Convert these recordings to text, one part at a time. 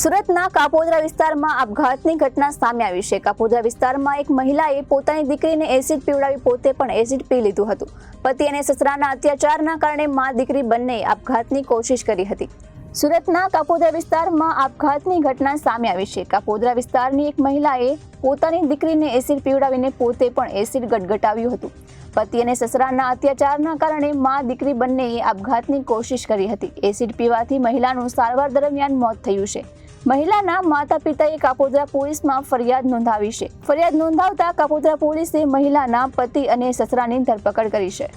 સુરતના કાપોદરા વિસ્તારમાં આપઘાતની ઘટના સામે આવી છે. કાપોદરા વિસ્તારમાં એક મહિલાએ પોતાની દીકરીને એસિડ પીવડાવી પોતે પણ એસિડ પી લીધું હતું. પતિ અને સસરાના અત્યાચારના કારણે મા દીકરી બંનેએ આપઘાતની કોશિશ કરી હતી. સુરતના કાપોદ્રા વિસ્તારમાં આપઘાતની ઘટના સામે આવી છે. કાપોદ્રા વિસ્તારની એક મહિલાએ પોતાની દીકરીને એસિડ પીવડાવીને પોતે પણ એસિડ ગટગટાવ્યું હતું. પતિ અને સસરાના અત્યાચારના કારણે મા દીકરી બંનેએ આપઘાતની કોશિશ કરી હતી. એસિડ પીવાથી મહિલાનું સારવાર દરમિયાન મોત થયું છે. મહિલાના માતા પિતાએ કાપોદ્રા પોલીસમાં ફરિયાદ નોંધાવી છે. ફરિયાદ નોંધાવતા કાપોદ્રા પોલીસે મહિલાના પતિ અને સસરાની ધરપકડ કરી છે.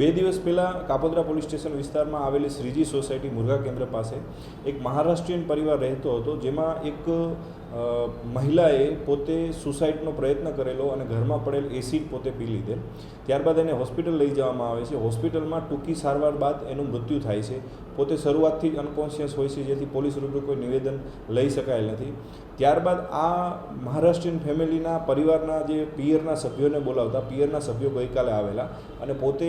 બે દિવસ પહેલાં કાપોદ્રા પોલીસ સ્ટેશન વિસ્તારમાં આવેલી શ્રીજી સોસાયટી મુર્ગા કેન્દ્ર પાસે એક મહારાષ્ટ્રીયન પરિવાર રહેતો હતો, જેમાં એક મહિલાએ પોતે સુસાઇડનો પ્રયત્ન કરેલો અને ઘરમાં પડેલ એસિડ પોતે પી લીધેલ. ત્યારબાદ એને હોસ્પિટલ લઈ જવામાં આવે છે. હોસ્પિટલમાં ટૂંકી સારવાર બાદ એનું મૃત્યુ થાય છે. પોતે શરૂઆતથી જ અનકોન્શિયસ હોય છે, જેથી પોલીસ રૂબરૂ કોઈ નિવેદન લઈ શકાયેલ નથી. ત્યારબાદ આ મહારાષ્ટ્રીયન ફેમિલીના પરિવારના જે પિયરના સભ્યોને બોલાવતા, પિયરના સભ્યો ગઈકાલે આવેલા અને પોતે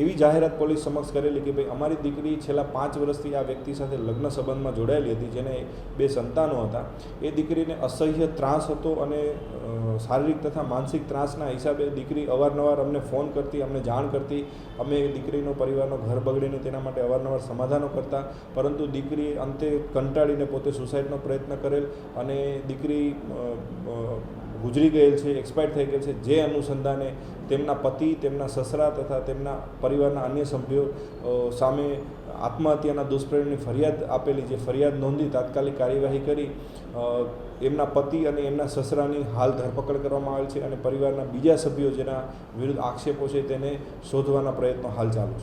એવી જાહેરાત પોલીસ સમક્ષ કરેલી કે ભાઈ, અમારી દીકરી છેલ્લા પાંચ વર્ષથી આ વ્યક્તિ સાથે લગ્ન સંબંધમાં જોડાયેલી હતી, જેને બે સંતાનો હતા. એ દીકરીને અસહ્ય ત્રાસ હતો અને શારીરિક તથા માનસિક ત્રાસના હિસાબે દીકરી અવારનવાર અમને ફોન કરતી, અમને જાણ કરતી. અમે એ દીકરીનો પરિવારનો ઘર બગડીને તેના માટે અવારનવાર સમાધાનો કરતા. પરંતુ દીકરી અંતે કંટાળીને પોતે સુસાઇડનો પ્રયત્ન કરેલ અને દીકરી ગુજરી ગયેલ છે એક્સપાયર થઈ ગયેલ છે. જે અનુસંધાને તેમના પતિ, તેમના સસરા તથા તેમના પરિવારના અન્ય સભ્યો સામે આત્મહત્યાના દુષ્પ્રેરણની ફરિયાદ આપેલી, જે ફરિયાદ નોંધી તાત્કાલિક કાર્યવાહી કરી એમના પતિ અને એમના સસરાની હાલ ધરપકડ કરવામાં આવેલ છે અને પરિવારના બીજા સભ્યો જેના વિરુદ્ધ આક્ષેપો છે તેને શોધવાના પ્રયત્નો હાલ ચાલુ છે.